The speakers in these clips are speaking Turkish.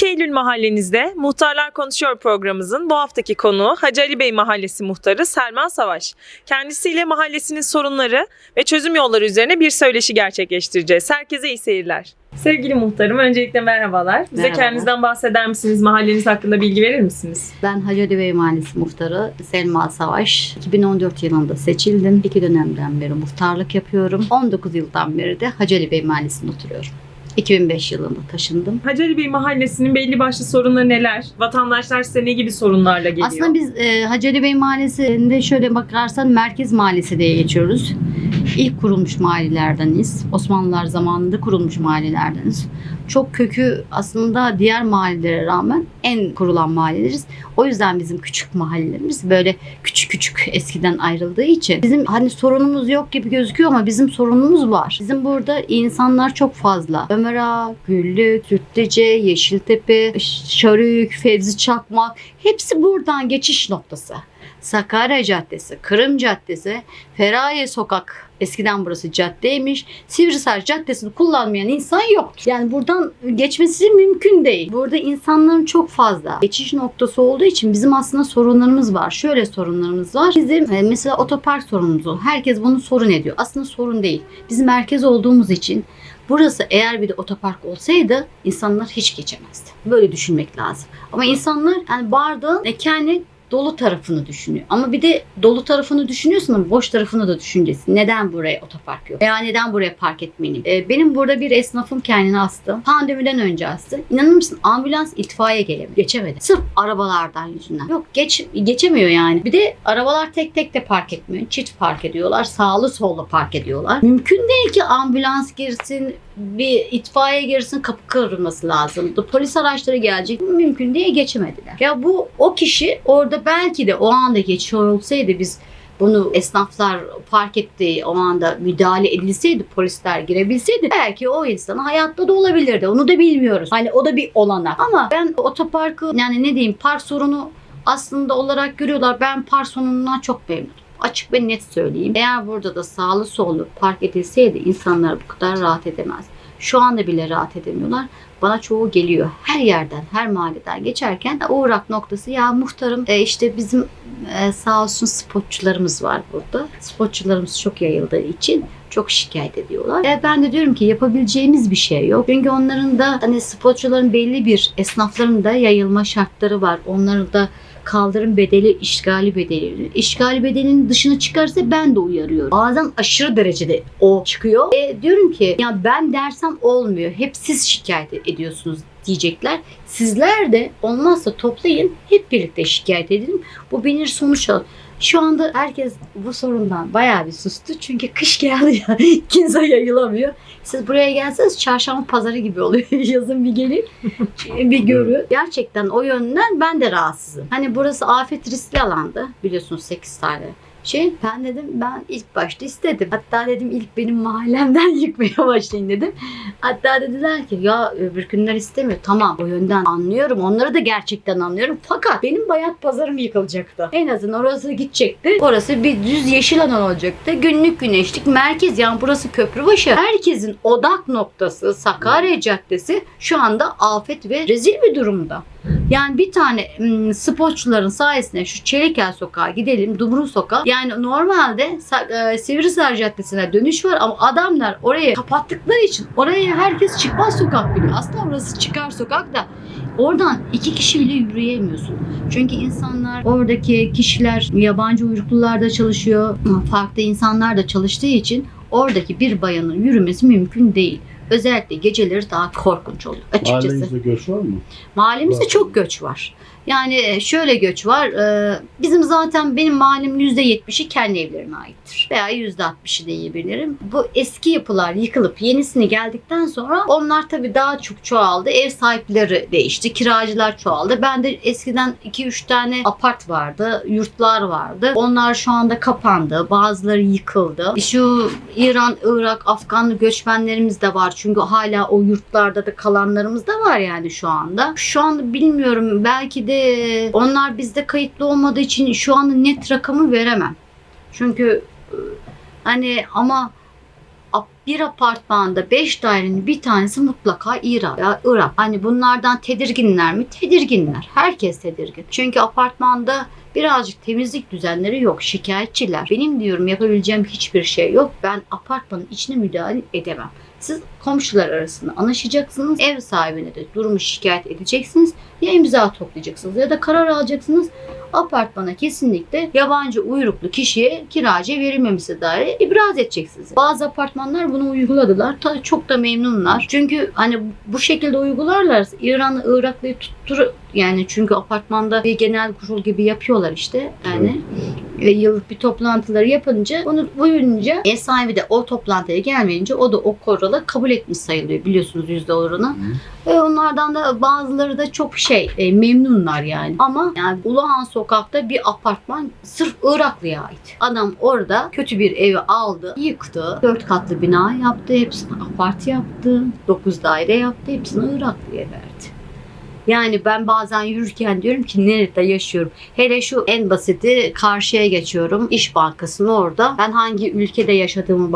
2 Eylül mahallenizde Muhtarlar Konuşuyor programımızın bu haftaki konuğu Hacı Ali Bey Mahallesi Muhtarı Selman Savaş. Kendisiyle mahallesinin sorunları ve çözüm yolları üzerine bir söyleşi gerçekleştireceğiz. Herkese iyi seyirler. Sevgili muhtarım öncelikle merhabalar. Bize Merhaba. kendinizden bahseder misiniz? Mahalleniz hakkında bilgi verir misiniz? Ben Hacı Ali Bey Mahallesi Muhtarı Selma Savaş. 2014 yılında seçildim. İki dönemden beri muhtarlık yapıyorum. 19 yıldan beri de Hacı Ali Bey Mahallesi'nde oturuyorum. 2005 yılında taşındım. Hacı Ali Bey Mahallesi'nin belli başlı sorunları neler? Vatandaşlar size ne gibi sorunlarla geliyor? Aslında biz e, Hacı Ali Bey Mahallesi'nde şöyle bakarsan Merkez Mahallesi diye geçiyoruz. İlk kurulmuş mahallelerdeniz. Osmanlılar zamanında kurulmuş mahallelerdeniz. Çok kökü aslında diğer mahallelere rağmen en kurulan mahalleleriz. O yüzden bizim küçük mahallelerimiz böyle küçük küçük eskiden ayrıldığı için bizim hani sorunumuz yok gibi gözüküyor ama bizim sorunumuz var. Bizim burada insanlar çok fazla. Ömer Ağa, Güllük, Züttece, Yeşiltepe, Şarük, Fevzi Çakmak hepsi buradan geçiş noktası. Sakarya Caddesi, Kırım Caddesi, Feraye Sokak eskiden burası caddeymiş. Sivrisar Caddesi'ni kullanmayan insan yoktur. Yani buradan geçmesi mümkün değil. Burada insanların çok fazla geçiş noktası olduğu için bizim aslında sorunlarımız var. Şöyle sorunlarımız var. Bizim e, mesela otopark sorunumuz var. Herkes bunu sorun ediyor. Aslında sorun değil. Biz merkez olduğumuz için Burası eğer bir de otopark olsaydı insanlar hiç geçemezdi. Böyle düşünmek lazım. Ama insanlar yani bardağın e, kendi dolu tarafını düşünüyor. Ama bir de dolu tarafını düşünüyorsun ama boş tarafını da düşüneceksin. Neden buraya otopark yok? Veya neden buraya park etmeliyim? Ee, benim burada bir esnafım kendini astı. Pandemiden önce astı. İnanır mısın ambulans itfaiye gelemiyor. Geçemedi. Sırf arabalardan yüzünden. Yok geç geçemiyor yani. Bir de arabalar tek tek de park etmiyor. Çift park ediyorlar. Sağlı sollu park ediyorlar. Mümkün değil ki ambulans girsin, bir itfaiye girsin kapı kırılması lazımdı. Polis araçları gelecek. Mümkün değil geçemediler. Ya bu o kişi orada belki de o anda geçiyor olsaydı biz bunu esnaflar fark ettiği o anda müdahale edilseydi polisler girebilseydi belki o insan hayatta da olabilirdi. Onu da bilmiyoruz. Hani o da bir olanak. Ama ben otoparkı yani ne diyeyim park sorunu aslında olarak görüyorlar. Ben park sorunundan çok memnunum. Açık ve net söyleyeyim. Eğer burada da sağlı sollu park edilseydi insanlar bu kadar rahat edemez. Şu anda bile rahat edemiyorlar. Bana çoğu geliyor. Her yerden, her mahalleden geçerken uğrak noktası ya muhtarım e, işte bizim e, sağ olsun spotçularımız var burada. Spotçularımız çok yayıldığı için çok şikayet ediyorlar. E, ben de diyorum ki yapabileceğimiz bir şey yok. Çünkü onların da hani spotçuların belli bir esnafların da yayılma şartları var. Onların da kaldırım bedeli, işgali bedeli. İşgali bedelinin dışına çıkarsa ben de uyarıyorum. Bazen aşırı derecede o çıkıyor. E, diyorum ki ya ben dersem olmuyor. Hep siz şikayet ediyorsunuz diyecekler. Sizler de olmazsa toplayın hep birlikte şikayet edin. Bu bir sonuç alır. Şu anda herkes bu sorundan bayağı bir sustu. Çünkü kış geldi ya. Kimse yayılamıyor. Siz buraya gelseniz çarşamba pazarı gibi oluyor. Yazın bir gelin bir görün. Gerçekten o yönden ben de rahatsızım. Hani burası afet riskli alandı. Biliyorsunuz 8 tane şey. Ben dedim ben ilk başta istedim. Hatta dedim ilk benim mahallemden yıkmaya başlayın dedim. Hatta dediler ki ya öbür günler istemiyor. Tamam o yönden anlıyorum. Onları da gerçekten anlıyorum. Fakat benim bayat pazarım yıkılacaktı. En azından orası gidecekti. Orası bir düz yeşil alan olacaktı. Günlük güneşlik merkez yani burası Köprübaşı. Herkesin odak noktası Sakarya Caddesi şu anda afet ve rezil bir durumda. Yani bir tane ım, sporcuların sayesinde şu Çelikel Sokağa gidelim, Dumru Sokağı. Yani normalde e, Caddesi'ne dönüş var ama adamlar orayı kapattıkları için oraya herkes çıkmaz sokak biliyor. Aslında orası çıkar sokak da oradan iki kişi bile yürüyemiyorsun. Çünkü insanlar oradaki kişiler yabancı uyruklular da çalışıyor. Farklı insanlar da çalıştığı için oradaki bir bayanın yürümesi mümkün değil. Özellikle geceleri daha korkunç oluyor açıkçası. Mahallenizde göç var mı? Mahallemizde Var. çok göç var. Yani şöyle göç var. e, Bizim zaten benim mahallem %70'i kendi evlerine aittir. Veya %60'ı diyebilirim. Bu eski yapılar yıkılıp yenisini geldikten sonra onlar tabii daha çok çoğaldı. Ev sahipleri değişti. Kiracılar çoğaldı. Ben de eskiden 2-3 tane apart vardı. Yurtlar vardı. Onlar şu anda kapandı. Bazıları yıkıldı. Şu İran, Irak, Afgan göçmenlerimiz de var. Çünkü hala o yurtlarda da kalanlarımız da var yani şu anda. Şu anda bilmiyorum belki de onlar bizde kayıtlı olmadığı için şu anda net rakamı veremem. Çünkü e, hani ama bir apartmanda 5 dairenin bir tanesi mutlaka İran ya Irak. Hani bunlardan tedirginler mi? Tedirginler. Herkes tedirgin. Çünkü apartmanda birazcık temizlik düzenleri yok. Şikayetçiler. Benim diyorum yapabileceğim hiçbir şey yok. Ben apartmanın içine müdahale edemem. Siz komşular arasında anlaşacaksınız. Ev sahibine de durumu şikayet edeceksiniz. Ya imza toplayacaksınız ya da karar alacaksınız. Apartmana kesinlikle yabancı uyruklu kişiye kiracı verilmemesi dair ibraz edeceksiniz. Bazı apartmanlar bunu uyguladılar. Tabii çok da memnunlar. Çünkü hani bu şekilde uygularlar İran'ı Iraklı'yı tuttur yani çünkü apartmanda bir genel kurul gibi yapıyorlar işte yani ve yıllık bir toplantıları yapınca onu uyunca ev sahibi de o toplantıya gelmeyince o da o kuralı kabul etmiş sayılıyor biliyorsunuz yüzde oranı. Ve onlardan da bazıları da çok şey e, memnunlar yani. Ama yani Uluhan sokakta bir apartman sırf Iraklı'ya ait. Adam orada kötü bir evi aldı, yıktı. Dört katlı bina yaptı, hepsini apart yaptı. Dokuz daire yaptı, hepsini Iraklı'ya verdi. Yani ben bazen yürürken diyorum ki nerede yaşıyorum? Hele şu en basiti karşıya geçiyorum. İş Bankası'nın orada. Ben hangi ülkede yaşadığımı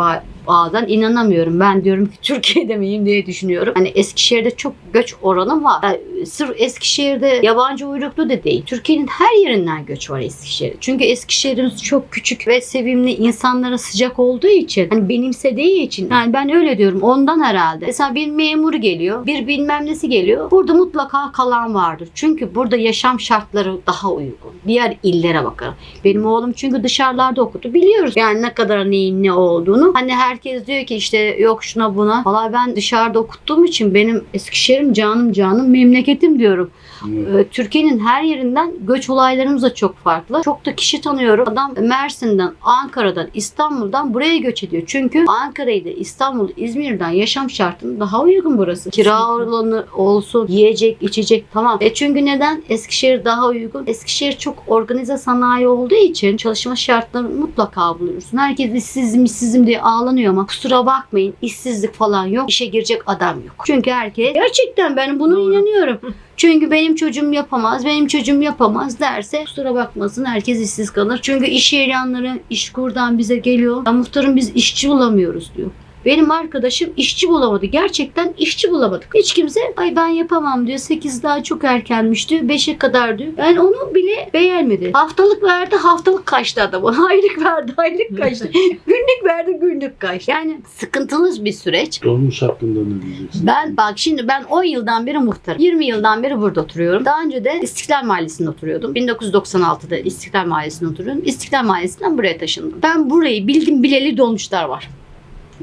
bazen inanamıyorum. Ben diyorum ki Türkiye'de miyim diye düşünüyorum. Hani Eskişehir'de çok göç oranı var. Yani sırf Eskişehir'de yabancı uyruklu da değil. Türkiye'nin her yerinden göç var Eskişehir'de. Çünkü Eskişehir'imiz çok küçük ve sevimli insanlara sıcak olduğu için hani benimsediği için yani ben öyle diyorum ondan herhalde. Mesela bir memur geliyor, bir bilmem nesi geliyor. Burada mutlaka kalan vardır. Çünkü burada yaşam şartları daha uygun. Diğer illere bakalım. Benim oğlum çünkü dışarılarda okudu. Biliyoruz yani ne kadar neyin ne olduğunu. Hani herkes diyor ki işte yok şuna buna. Valla ben dışarıda okuttuğum için benim Eskişehir'im canım canım memleketim diyorum. Ee, Türkiye'nin her yerinden göç olaylarımız da çok farklı. Çok da kişi tanıyorum. Adam Mersin'den, Ankara'dan, İstanbul'dan buraya göç ediyor. Çünkü Ankara'yı da İstanbul, İzmir'den yaşam şartının daha uygun burası. Kira alanı olsun, yiyecek, içecek tamam. E çünkü neden? Eskişehir daha uygun. Eskişehir çok organize sanayi olduğu için çalışma şartları mutlaka buluyorsun. Herkes işsizim, işsizim diye ağlanıyor ama kusura bakmayın işsizlik falan yok. İşe girecek adam yok. Çünkü herkes gerçekten ben buna Doğru. inanıyorum. Çünkü benim çocuğum yapamaz, benim çocuğum yapamaz derse kusura bakmasın herkes işsiz kalır. Çünkü iş ilanları işkurdan bize geliyor. Ya muhtarım biz işçi bulamıyoruz diyor. Benim arkadaşım işçi bulamadı. Gerçekten işçi bulamadık. Hiç kimse ay ben yapamam diyor. 8 daha çok erkenmiş diyor. 5'e kadar diyor. Yani onu bile beğenmedi. Haftalık verdi haftalık kaçtı adamı. Aylık verdi aylık kaçtı. günlük verdi günlük kaçtı. Yani sıkıntılı bir süreç. Dolmuş hakkında ne diyeceksin? Ben bak şimdi ben 10 yıldan beri muhtarım. 20 yıldan beri burada oturuyorum. Daha önce de İstiklal Mahallesi'nde oturuyordum. 1996'da İstiklal Mahallesi'nde oturuyorum. İstiklal Mahallesi'nden buraya taşındım. Ben burayı bildim bileli dolmuşlar var.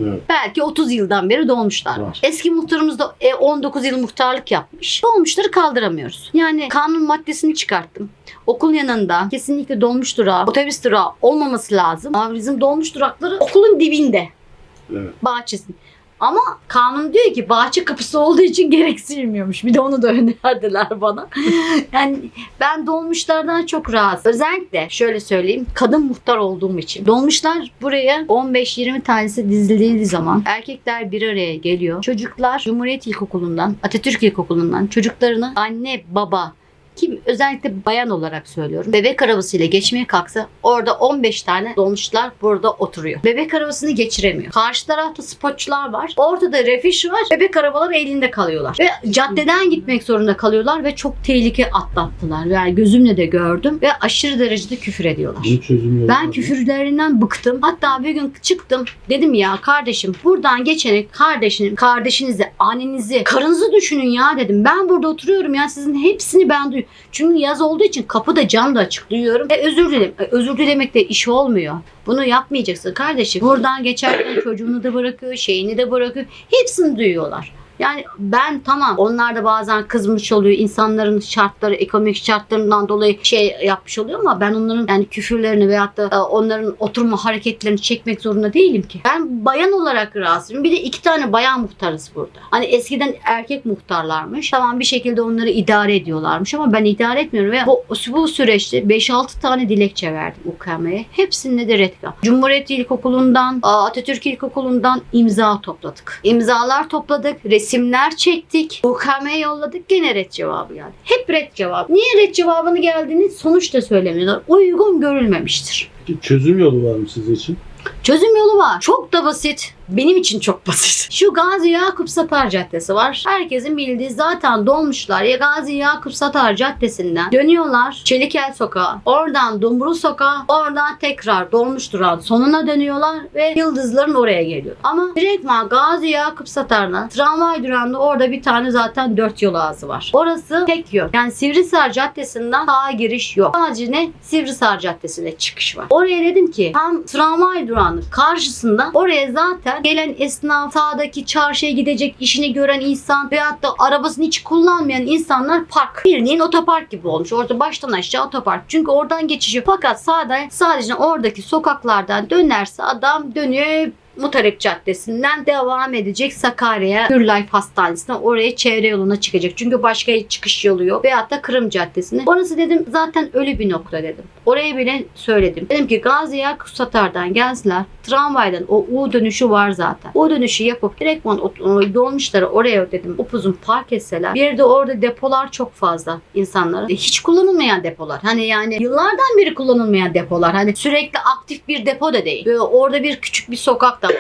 Evet. Belki 30 yıldan beri dolmuşlar var. Eski muhtarımız da e, 19 yıl muhtarlık yapmış. Dolmuşları kaldıramıyoruz. Yani kanun maddesini çıkarttım. Okul yanında kesinlikle dolmuş durağı, otobüs durağı olmaması lazım. Ama bizim dolmuş durakları okulun dibinde Evet. bahçesin. Ama kanun diyor ki bahçe kapısı olduğu için gereksilmiyormuş. Bir de onu da önerdiler bana. yani ben dolmuşlardan çok rahatsız. Özellikle şöyle söyleyeyim. Kadın muhtar olduğum için. Dolmuşlar buraya 15-20 tanesi dizildiği zaman erkekler bir araya geliyor. Çocuklar Cumhuriyet İlkokulu'ndan, Atatürk İlkokulu'ndan çocuklarını anne, baba, kim özellikle bayan olarak söylüyorum. Bebek arabasıyla geçmeye kalksa orada 15 tane dolmuşlar burada oturuyor. Bebek arabasını geçiremiyor. Karşı tarafta spotçular var. Ortada refiş var. Bebek arabaları elinde kalıyorlar. Ve caddeden gitmek zorunda kalıyorlar ve çok tehlike atlattılar. Yani gözümle de gördüm ve aşırı derecede küfür ediyorlar. Ben küfürlerinden bıktım. Hatta bir gün çıktım. Dedim ya kardeşim buradan geçene kardeşinin, kardeşinizi, annenizi, karınızı düşünün ya dedim. Ben burada oturuyorum ya sizin hepsini ben duyuyorum. Çünkü yaz olduğu için kapıda cam da açık duyuyorum. E özür dilerim. E, özür dilemek de iş olmuyor. Bunu yapmayacaksın kardeşim. Buradan geçerken çocuğunu da bırakıyor, şeyini de bırakıyor. Hepsini duyuyorlar. Yani ben tamam onlar da bazen kızmış oluyor. insanların şartları, ekonomik şartlarından dolayı şey yapmış oluyor ama ben onların yani küfürlerini veyahut da e, onların oturma hareketlerini çekmek zorunda değilim ki. Ben bayan olarak rahatsızım. Bir de iki tane bayan muhtarız burada. Hani eskiden erkek muhtarlarmış. Tamam bir şekilde onları idare ediyorlarmış ama ben idare etmiyorum ve bu, bu süreçte 5-6 tane dilekçe verdim UKM'ye. Hepsinde de red card. Cumhuriyet İlkokulu'ndan, Atatürk İlkokulu'ndan imza topladık. İmzalar topladık, resimler çektik. UKM'ye yolladık gene red cevabı geldi. Hep red cevabı. Niye red cevabını geldiğini sonuç da söylemiyorlar. Uygun görülmemiştir. Çözüm yolu var mı sizin için? Çözüm yolu var. Çok da basit. Benim için çok basit. Şu Gazi Yakup Satar Caddesi var. Herkesin bildiği zaten dolmuşlar ya Gazi Yakup Satar Caddesi'nden dönüyorlar Çelikel Sokağa. Oradan Dumbrul Sokağa. Oradan tekrar dolmuş durağın sonuna dönüyorlar ve Yıldızların oraya geliyor. Ama direktman Gazi Yakup Satar'dan tramvay durağında orada bir tane zaten dört yol ağzı var. Orası tek yön. Yani Sivrisar Caddesi'nden sağa giriş yok. Sadece ne? Sivrisar Caddesi'ne çıkış var. Oraya dedim ki tam tramvay durağının karşısında oraya zaten gelen esnaf, sağdaki çarşıya gidecek işini gören insan veyahut da arabasını hiç kullanmayan insanlar park. Bildiğin otopark gibi olmuş. Orada baştan aşağı otopark. Çünkü oradan geçiş. Fakat sağda sadece oradaki sokaklardan dönerse adam dönüyor Mutarip Caddesi'nden devam edecek Sakarya Hürlife Hastanesi'ne oraya çevre yoluna çıkacak. Çünkü başka çıkış yolu yok. Veyahut da Kırım Caddesi'ne. Orası dedim zaten ölü bir nokta dedim. Oraya bile söyledim. Dedim ki Gazi Yakup Satar'dan gelsinler. Tramvaydan o U dönüşü var zaten. U dönüşü yapıp direktman o- o dolmuşları oraya dedim upuzun park etseler. Bir de orada depolar çok fazla insanların. E, Hiç kullanılmayan depolar. Hani yani yıllardan beri kullanılmayan depolar. Hani sürekli aktif bir depo da değil. Böyle orada bir küçük bir sokak da var.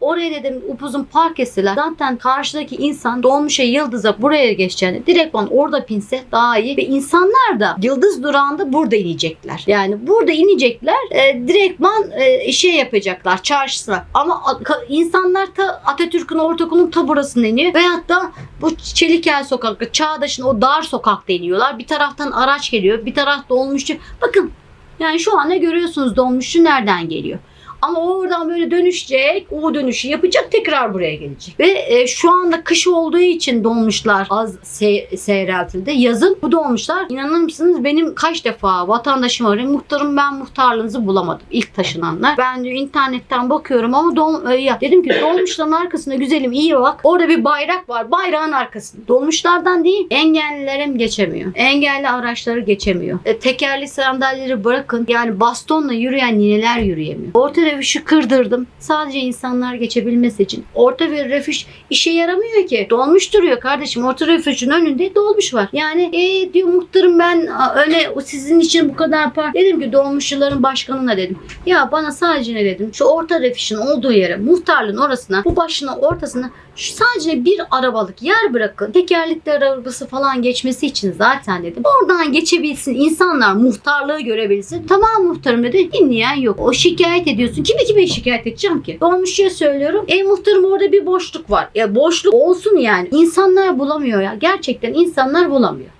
Oraya dedim upuzun park etseler zaten karşıdaki insan dolmuşa yıldıza buraya geçeceğini direktman orada pinse daha iyi ve insanlar da yıldız durağında burada inecekler. Yani burada inecekler e, direktman e, şey yapacaklar çarşısına. Ama insanlar ta Atatürk'ün ortaokulun ta burasına iniyor. Veyahut da bu Çelikel sokakta Çağdaş'ın o dar sokakta iniyorlar. Bir taraftan araç geliyor. Bir taraf dolmuşçu. Bakın yani şu anda görüyorsunuz dolmuşçu nereden geliyor. Ama oradan böyle dönüşecek, o dönüşü yapacak, tekrar buraya gelecek. Ve e, şu anda kış olduğu için dolmuşlar az se- seyreltildi. Yazın bu dolmuşlar inanır mısınız benim kaç defa vatandaşım arıyor. Muhtarım ben muhtarlığınızı bulamadım. İlk taşınanlar. Ben diyor internetten bakıyorum ama dol- e, ya dedim ki dolmuşların arkasında güzelim iyi bak. Orada bir bayrak var. Bayrağın arkasında. Dolmuşlardan değil engellilerim geçemiyor. Engelli araçları geçemiyor. E, tekerli sandalyeleri bırakın. Yani bastonla yürüyen nineler yürüyemiyor. Orta refüjü kırdırdım. Sadece insanlar geçebilmesi için. Orta ve refüj işe yaramıyor ki. Dolmuş duruyor kardeşim. Orta refüjün önünde dolmuş var. Yani e, diyor muhtarım ben öyle sizin için bu kadar par. Dedim ki dolmuşçuların başkanına dedim. Ya bana sadece ne dedim. Şu orta refüjün olduğu yere muhtarlığın orasına bu başına ortasına sadece bir arabalık yer bırakın. Tekerlekli arabası falan geçmesi için zaten dedim. Oradan geçebilsin. insanlar muhtarlığı görebilsin. Tamam muhtarım dedi. Dinleyen yok. O şikayet ediyorsun. Kime kime şikayet edeceğim ki? Dolmuşçuya söylüyorum. E muhtarım orada bir boşluk var. Ya boşluk olsun yani. İnsanlar bulamıyor ya. Gerçekten insanlar bulamıyor.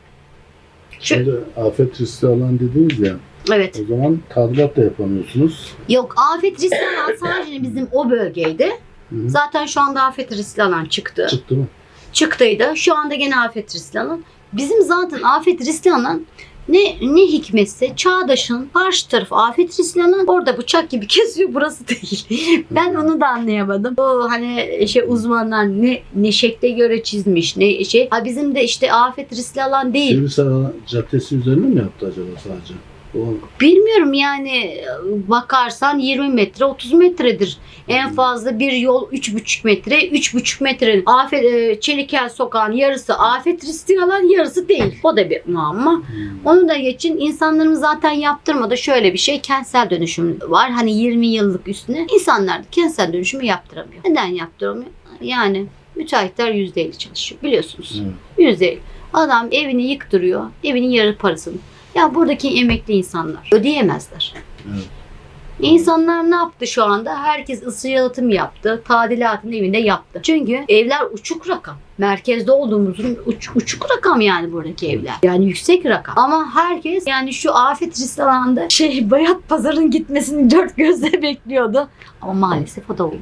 Şu- Şimdi afet riski alan dediniz ya. Evet. O zaman tadilat da yapamıyorsunuz. Yok afet riskli alan sadece bizim o bölgeydi. Hı. Zaten şu anda afet riskli alan çıktı. Çıktı mı? çıktıydı. Şu anda gene afet riskli alan. Bizim zaten afet riskli alan ne ne hikmetse Çağdaş'ın karşı tarafı afet riskli alan orada bıçak gibi kesiyor burası değil. ben onu da anlayamadım. Bu hani şey uzmanlar ne ne şekle göre çizmiş ne şey. Ha bizim de işte afet riskli alan değil. Sivrisar Caddesi üzerine mi yaptı acaba sadece? Bilmiyorum yani bakarsan 20 metre 30 metredir. En fazla bir yol 3,5 metre 3,5 metre. Afet, e, Çelikel sokağın yarısı afet riski alan yarısı değil. O da bir muamma. Onu da geçin. İnsanlarımız zaten yaptırmadı. Şöyle bir şey kentsel dönüşüm var. Hani 20 yıllık üstüne. İnsanlar da kentsel dönüşümü yaptıramıyor. Neden yaptıramıyor? Yani müteahhitler %50 çalışıyor. Biliyorsunuz. Evet. %50. Adam evini yıktırıyor. Evinin yarı parasını. Ya buradaki emekli insanlar ödeyemezler. Evet. İnsanlar ne yaptı şu anda? Herkes ısı yalıtım yaptı. Tadilatını evinde yaptı. Çünkü evler uçuk rakam. Merkezde olduğumuzun uç- uçuk rakam yani buradaki evler. Yani yüksek rakam. Ama herkes yani şu afet riskli alanda şey bayat pazarın gitmesini dört gözle bekliyordu. Ama maalesef o da olmadı.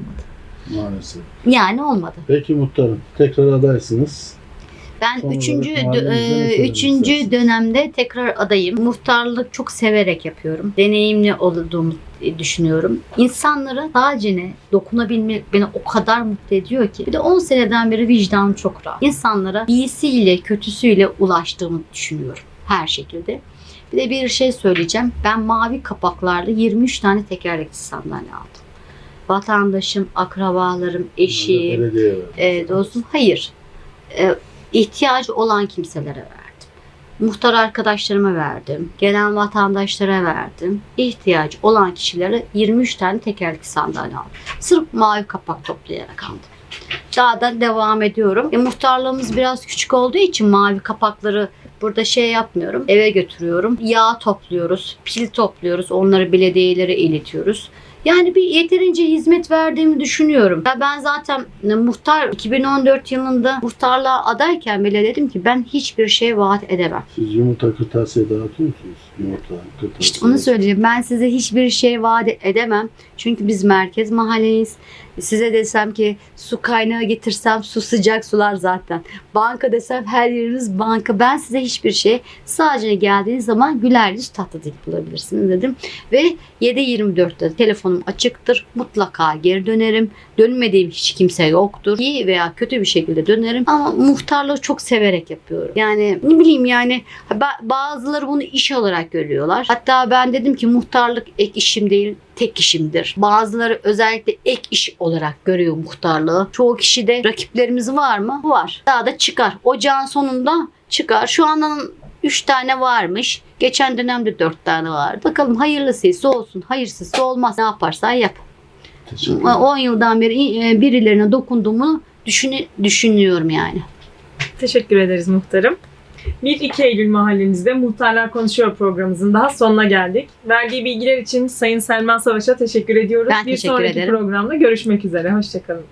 Maalesef. Yani olmadı. Peki muhtarım tekrar adaysınız. Ben Son üçüncü, ne e, üçüncü dönemde tekrar adayım. Muhtarlık çok severek yapıyorum. Deneyimli olduğumu düşünüyorum. İnsanlara sadece ne dokunabilmek beni o kadar mutlu ediyor ki. Bir de 10 seneden beri vicdanım çok rahat. İnsanlara iyisiyle kötüsüyle ulaştığımı düşünüyorum her şekilde. Bir de bir şey söyleyeceğim. Ben mavi kapaklarla 23 tane tekerlekli sandalye aldım. Vatandaşım, akrabalarım, eşim, e, dostum hayır. E, ihtiyacı olan kimselere verdim. Muhtar arkadaşlarıma verdim. Gelen vatandaşlara verdim. İhtiyacı olan kişilere 23 tane tekerlekli sandalye aldım. Sırf mavi kapak toplayarak aldım. Daha da devam ediyorum. E, muhtarlığımız biraz küçük olduğu için mavi kapakları burada şey yapmıyorum. Eve götürüyorum. Yağ topluyoruz, pil topluyoruz. Onları belediyelere iletiyoruz. Yani bir yeterince hizmet verdiğimi düşünüyorum. Ya ben zaten e, muhtar 2014 yılında muhtarlığa adayken bile dedim ki ben hiçbir şey vaat edemem. Siz yumurta kırtasiye dağıtıyor musunuz? Yumurta. İşte onu söyleyeceğim. Ben size hiçbir şey vaat edemem. Çünkü biz merkez mahalleyiz. Size desem ki su kaynağı getirsem su sıcak sular zaten. Banka desem her yeriniz banka. Ben size hiçbir şey sadece geldiğiniz zaman güler yüz tatlı dil bulabilirsiniz dedim. Ve 7-24'te telefonum açıktır. Mutlaka geri dönerim. Dönmediğim hiç kimse yoktur. İyi veya kötü bir şekilde dönerim. Ama muhtarlığı çok severek yapıyorum. Yani ne bileyim yani ba- bazıları bunu iş olarak görüyorlar. Hatta ben dedim ki muhtarlık ek işim değil tek işimdir. Bazıları özellikle ek iş olarak görüyor muhtarlığı. Çoğu kişi de rakiplerimiz var mı? Var. Daha da çıkar. Ocağın sonunda çıkar. Şu andan 3 tane varmış. Geçen dönemde 4 tane vardı. Bakalım hayırlısıysa olsun. Hayırsızsa olmaz. Ne yaparsan yap. Teşekkür ederim. 10 yıldan beri e, birilerine dokunduğumu düşünü- düşünüyorum yani. Teşekkür ederiz muhtarım. 1-2 Eylül mahallenizde Muhtarlar Konuşuyor programımızın daha sonuna geldik. Verdiği bilgiler için Sayın Selma Savaş'a teşekkür ediyoruz. Ben bir teşekkür sonraki ederim. programda görüşmek üzere. Hoşçakalın.